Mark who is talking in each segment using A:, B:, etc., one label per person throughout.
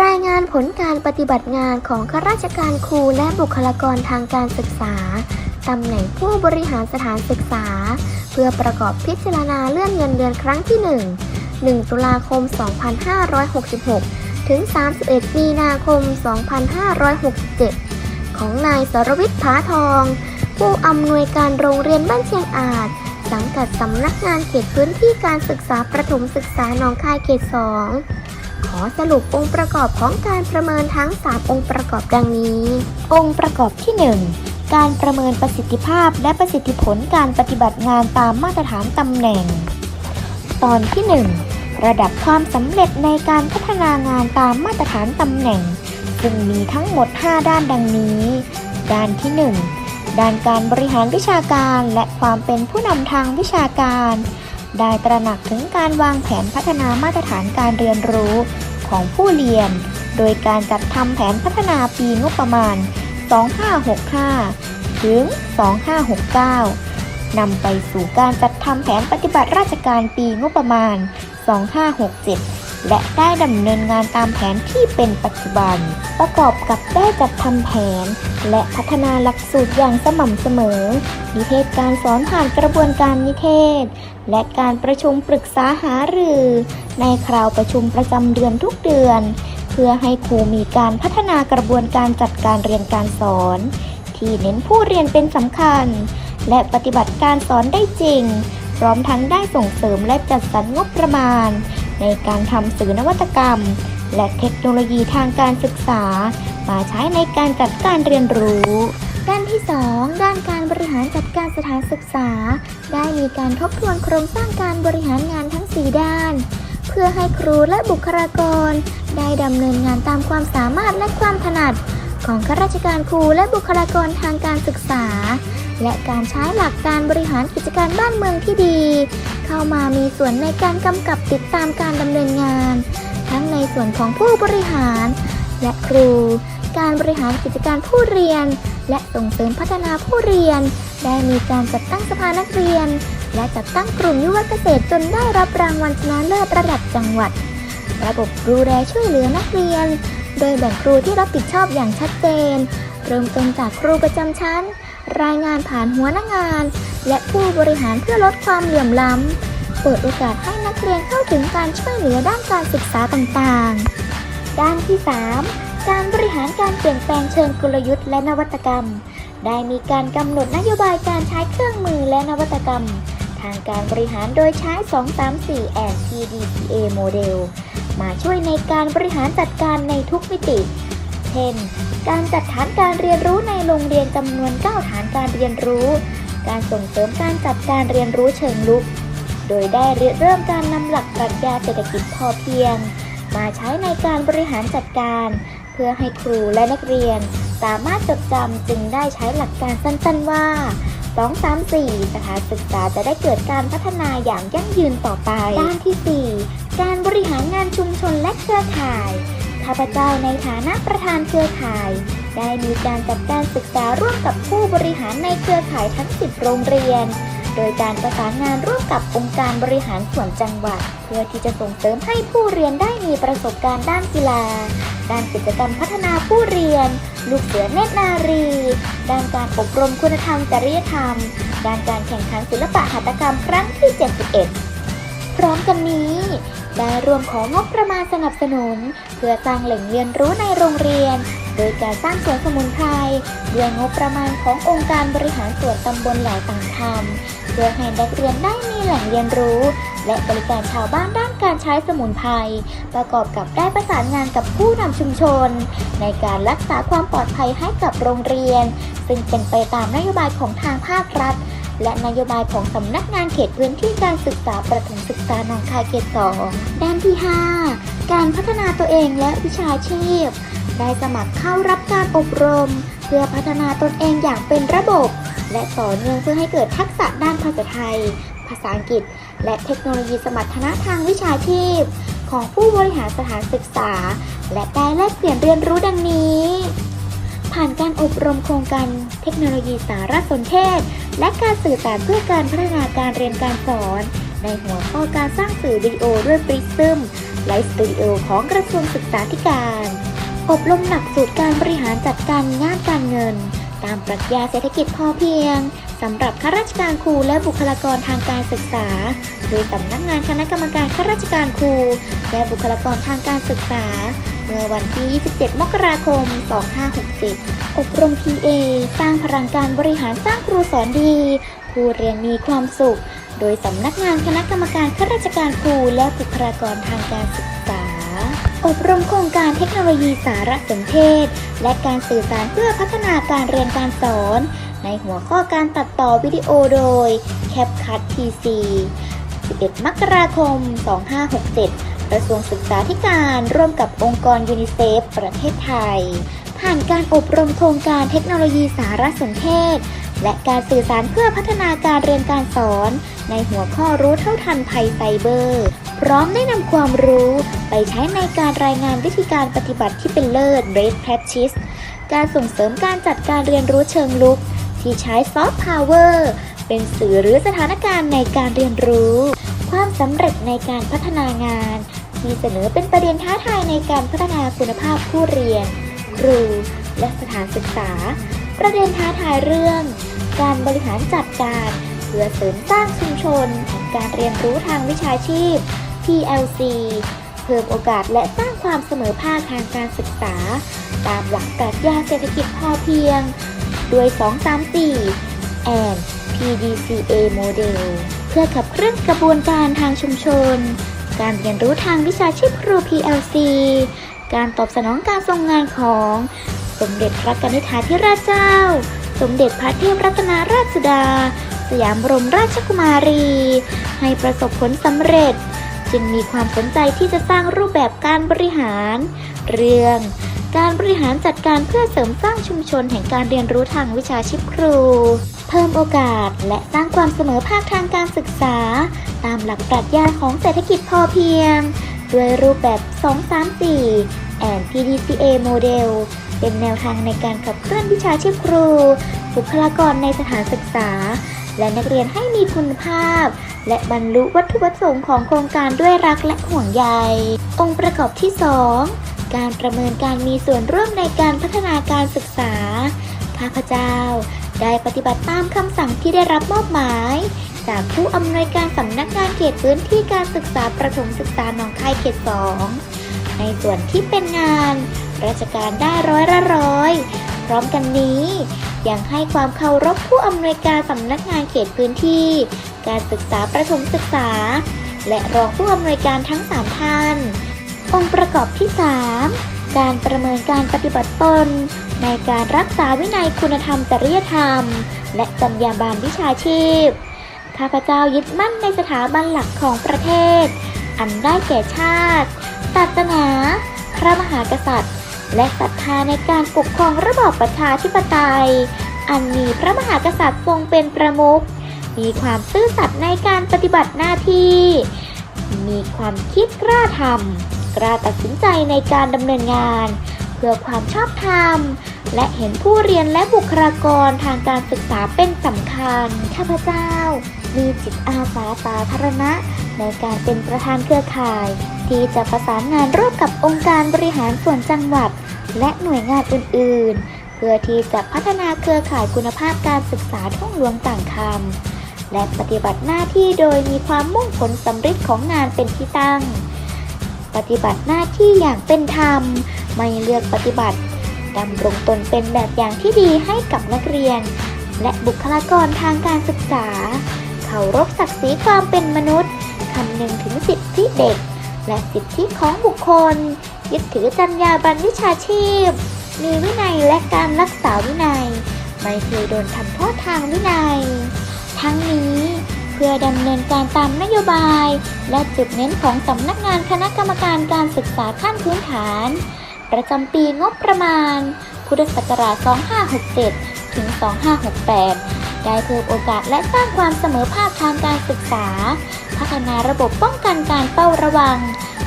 A: รายงานผลการปฏิบัติงานของข้าราชการครูและบุคลากรทางการศึกษา ตำแหน่งผู้บริหารสถานศึกษา เพื่อประกอบพิจารณาเลื่อนเงินเดือนครั้งที่ 1 1 ตุลาคม 2566 ถึง 31 มีนาคม 2567 ของนายสรวิทย์ผาทอง ผู้อำนวยการโรงเรียนบ้านเชียงอาจ สังกัดสำนักงานเขตพื้นที่การศึกษาประถมศึกษาหนองคายเขต 2 ขอสรุปองค์ประกอบของการประเมินทั้ง 3 องค์ประกอบดังนี้ องค์ประกอบที่ 1 การประเมินประสิทธิภาพและประสิทธิผลการปฏิบัติงานตามมาตรฐานตำแหน่ง ตอนที่ 1 ระดับความสำเร็จในการพัฒนางานตามมาตรฐานตำแหน่ง ซึ่งมีทั้งหมด 5 ด้านดังนี้ ด้านที่ 1 ด้านการบริหารวิชาการและความเป็นผู้นำทางวิชาการ ได้ตระหนักถึงการวางแผนพัฒนามาตรฐานการเรียนรู้ของผู้เรียน โดยการจัดทำแผนพัฒนาปีงบประมาณ 2565 ถึง 2569 นำไปสู่การจัดทำแผนปฏิบัติราชการปีงบประมาณ 2567 และได้ดำเนินงานตามแผนที่เป็นปัจจุบัน ประกอบกับได้จัดทำแผน และพัฒนาหลักสูตรอย่างสม่ำเสมอ นิเทศการสอนผ่านกระบวนการนิเทศ และการประชุมปรึกษาหารือ ในคราวประชุมประจำเดือนทุกเดือน เพื่อให้ครูมีการพัฒนากระบวนการจัดการเรียนการสอน ที่เน้นผู้เรียนเป็นสำคัญ และปฏิบัติการสอนได้จริง พร้อมทั้งได้ส่งเสริมและจัดสรรงบประมาณ ในการทำสื่อนวัตกรรม และเทคโนโลยีทางการศึกษา มาใช้ในการจัดการเรียนรู้ ด้านที่ 2 ด้านการบริหารจัดการสถานศึกษา ได้มีการทบทวนโครงสร้างการบริหารงานทั้ง 4 ด้าน เพื่อให้ครูและบุคลากร ได้ดำเนินงานตามความสามารถและความถนัดของข้าราชการครูและบุคลากรทางการศึกษา และการใช้หลักการบริหารกิจการบ้านเมืองที่ดี เข้ามามีส่วนในการกำกับติดตามการดำเนินงาน ทั้งในส่วนของผู้บริหาร และครู การบริหารกิจการผู้เรียน และส่งเสริมพัฒนาผู้เรียน ได้มีการจัดตั้งสภานักเรียน และจัดตั้งกลุ่มยุวเกษตรจนได้รับรางวัลชนะเลิศระดับจังหวัด ระบบดูแลช่วยเหลือนักเรียน โดยแบ่งครูที่รับผิดชอบอย่างชัดเจน เริ่มต้นจากครูประจำชั้น รายงานผ่านหัวหน้างาน และผู้บริหารเพื่อลดความเหลื่อมล้ำ เปิดโอกาสให้นักเรียนเข้าถึงการช่วยเหลือด้านการศึกษาต่างๆ ด้านที่ 3 การบริหารการเปลี่ยนแปลงเชิงกลยุทธ์และนวัตกรรม ได้มีการกำหนดนโยบายการใช้เครื่องมือและนวัตกรรม ทางการบริหารโดยใช้ 234 and PDCA โมเดลมาช่วยในการบริหารจัดการในทุกมิติ เช่น การจัดฐานการเรียนรู้ในโรงเรียนจำนวน 9 ฐานการเรียนรู้ การส่งเสริมการจัดการเรียนรู้เชิงลุก โดยได้เริ่มการนำหลักปรัชญาเศรษฐกิจพอเพียง มาใช้ในการบริหารจัดการ เพื่อให้ครูและนักเรียน สามารถจดจำจึงได้ใช้หลักการสั้นๆว่า2 3 4 สถานศึกษาจะได้เกิดการพัฒนาอย่างยั่งยืนต่อไป ด้านที่ 4 การบริหารงานชุมชนและเครือข่าย ข้าพเจ้าในฐานะประธานเครือข่าย ได้มีการจัดการศึกษาร่วมกับผู้บริหารในเครือข่ายทั้ง 10 โรงเรียน โดยการประสานงานร่วมกับองค์การบริหารส่วนจังหวัด เพื่อที่จะส่งเสริมให้ผู้เรียนได้มีประสบการณ์ด้านกีฬา ด้านกิจกรรมพัฒนาผู้เรียน ลูกเสือเนตรนารี ด้านการอบรมคุณธรรมจริยธรรม ด้านการแข่งขันศิลปะหัตถกรรมครั้งที่ 71พร้อมกันนี้ ได้รวมของงบประมาณสนับสนุน เพื่อสร้างแหล่งเรียนรู้ในโรงเรียน โดยการสร้างสวนสมุนไพรด้วยงบประมาณขององค์การบริหารส่วนตำบลเหล่าต่างธรรมเพื่อให้นักเรียนได้มีแหล่งเรียนรู้ และบริการชาวบ้านด้านการใช้สมุนไพรประกอบกับได้ประสานงานกับผู้นำชุมชน ในการรักษาความปลอดภัยให้กับโรงเรียน ซึ่งเป็นไปตามนโยบายของทางภาครัฐ และนโยบายของสำนักงานเขตพื้นที่การศึกษาประถมศึกษาหนองคายเขตสองด้านที่ 5 การพัฒนาตัวเองและวิชาชีพ ได้สมัครเข้ารับการอบรม เพื่อพัฒนาตนเองอย่างเป็นระบบ และต่อเนื่องเพื่อให้เกิดทักษะด้านภาษาไทย ภาษาอังกฤษ และเทคโนโลยีสมรรถนะทางวิชาชีพ ของผู้บริหารสถานศึกษา และได้แลกเปลี่ยนเรียนรู้ดังนี้ผ่านการอบรมโครงการเทคโนโลยีสารสนเทศ และการสื่อสารเพื่อการพัฒนาการเรียนการสอน ในหัวข้อการสร้างสื่อวิดีโอด้วยปริซึมไลฟ์สตูดิโอของกระทรวงศึกษาธิการ บรมหลักสูตรการบริหารจัดการงานการเงิน ตามปรัชญาเศรษฐกิจพอเพียงสำหรับข้าราชการครูและบุคลากรทางการศึกษา โดยสำนักงานคณะกรรมการข้าราชการครู และบุคลากรทางการศึกษา เมื่อวันที่ 27 มกราคม 2567อบรม PA สร้างพลังการบริหารสร้างครูสอนดีครูเรียนมีความสุข โดยสำนักงานคณะกรรมการข้าราชการครูและบุคลากรทางการศึกษา อบรมโครงการเทคโนโลยีสารสนเทศ และการสื่อสารเพื่อพัฒนาการเรียนการสอน ในหัวข้อการตัดต่อวิดีโอโดย CapCut PC 11 มกราคม 2567 กระทรวงศึกษาธิการร่วมกับองค์กรยูนิเซฟประเทศไทย ผ่านการอบรมโครงการเทคโนโลยีสารสนเทศ และการสื่อสารเพื่อพัฒนาการเรียนการสอน ในหัวข้อรู้เท่าทันภัยไซเบอร์ พร้อมได้นำความรู้ไปใช้ในการรายงานวิธีการปฏิบัติที่เป็นเลิศ Best Practice การส่งเสริมการจัดการเรียนรู้เชิงลุก ที่ใช้ซอฟต์พาวเวอร์เป็นสื่อหรือสถานการณ์ในการเรียนรู้ ความสำเร็จในการพัฒนางาน ที่เสนอเป็นประเด็นท้าทายในการพัฒนาคุณภาพผู้เรียน ครู และสถานศึกษา ประเด็นท้าทายเรื่อง การบริหารจัดการ เพื่อเสริมสร้างชุมชนแห่งการเรียนรู้ทางวิชาชีพ PLC เพิ่มโอกาสและสร้างความเสมอภาคทางการศึกษา ตามหลักปรัชญาเศรษฐกิจพอเพียง ด้วย 234 and PDCA Model เพื่อขับเคลื่อนกระบวนการทางชุมชน การเรียนรู้ทางวิชาชีพครู PLC การตอบสนองการทรงงานของสมเด็จพระกนิษฐาธิราชเจ้า สมเด็จพระเทพรัตนราชสุดา สยามบรมราชกุมารี ให้ประสบผลสำเร็จ จึงมีความสนใจที่จะสร้างรูปแบบการบริหาร เรื่อง การบริหารจัดการเพื่อเสริมสร้างชุมชนแห่งการเรียนรู้ทางวิชาชีพครู เพิ่มโอกาสและสร้างความเสมอภาคทางการศึกษา ตามหลักปรัชญาของเศรษฐกิจพอเพียง ด้วยรูปแบบ 234 and PDCA Model เป็นแนวทางในการขับเคลื่อนวิชาชีพครู บุคลากรในสถานศึกษา และนักเรียนให้มีคุณภาพ และบรรลุวัตถุประสงค์ของโครงการด้วยรักและห่วงใย องค์ประกอบที่ 2 การประเมินการมีส่วนร่วมในการพัฒนาการศึกษา ข้าพเจ้า ได้ปฏิบัติตามคำสั่งที่ได้รับมอบหมาย จากผู้อำนวยการสำนักงานเขตพื้นที่การศึกษาประถมศึกษาหนองคายเขต 2 ในส่วนที่เป็นงาน ราชการได้ร้อยละร้อย พร้อมกันนี้ยังให้ความเคารพผู้อำนวยการสำนักงานเขตพื้นที่ การศึกษาประถมศึกษา และรองผู้อำนวยการทั้ง 3 ท่าน องค์ประกอบที่ 3 การประเมินการปฏิบัติตน ในการรักษาวินัยคุณธรรมจริยธรรม และจรรยาบรรณวิชาชีพ ข้าพเจ้ายึดมั่นในสถาบันหลักของประเทศ อันได้แก่ชาติ ศาสนา พระมหากษัตริย์ และศรัทธาในการปกครองระบอบประชาธิปไตยอันมีพระมหากษัตริย์ทรงเป็นประมุข มีความซื่อสัตย์ในการปฏิบัติหน้าที่ มีความคิดกล้าทำกล้าตัดสินใจในการดำเนินงาน เพื่อความชอบธรรม และเห็นผู้เรียนและบุคลากรทางการศึกษาเป็นสำคัญ ข้าพเจ้า มีจิตอาสาสาธารณะ ในการเป็นประธานเครือข่าย ที่จะประสานงานร่วมกับองค์การบริหารส่วนจังหวัด และหน่วยงานอื่น ๆ เพื่อที่จะพัฒนาเครือข่ายคุณภาพการศึกษาท่องหลวงต่างคำ และปฏิบัติหน้าที่โดยมีความมุ่งผลสำเร็จของงานเป็นที่ตั้ง ปฏิบัติหน้าที่อย่างเป็นธรรม ไม่เลือกปฏิบัติดำรงตนเป็นแบบอย่างที่ดีให้กับนักเรียน และบุคลากรทางการศึกษา เคารพศักดิ์ศรีความเป็นมนุษย์คำนึงถึงสิทธิเด็ก และสิทธิของบุคคล ยึดถือจรรยาบรรณวิชาชีพ มีวินัยและการรักษาวินัย ไม่เคยโดนทำโทษทางวินัย ทั้งนี้ พื่อดำเนินการตามนโยบาย และจุดเน้นของสำนักงานคณะกรรมการการศึกษาขั้นพื้นฐาน ประจำปีงบประมาณ พุทธศักราช 2567 ถึง 2568 ได้เพิ่มโอกาสและสร้างความเสมอภาคทางการศึกษา พัฒนาระบบป้องกันการเฝ้าระวัง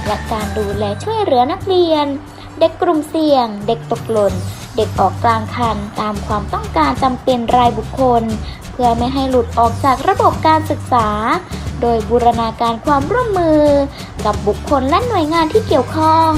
A: และการดูแลช่วยเหลือนักเรียน เด็กกลุ่มเสี่ยง เด็กตกหล่นเด็กออกกลางคันตามความต้องการจำเป็นรายบุคคล เพื่อไม่ให้หลุดออกจากระบบการศึกษา โดยบูรณาการความร่วมมือ กับบุคคลและหน่วยงานที่เกี่ยวข้อง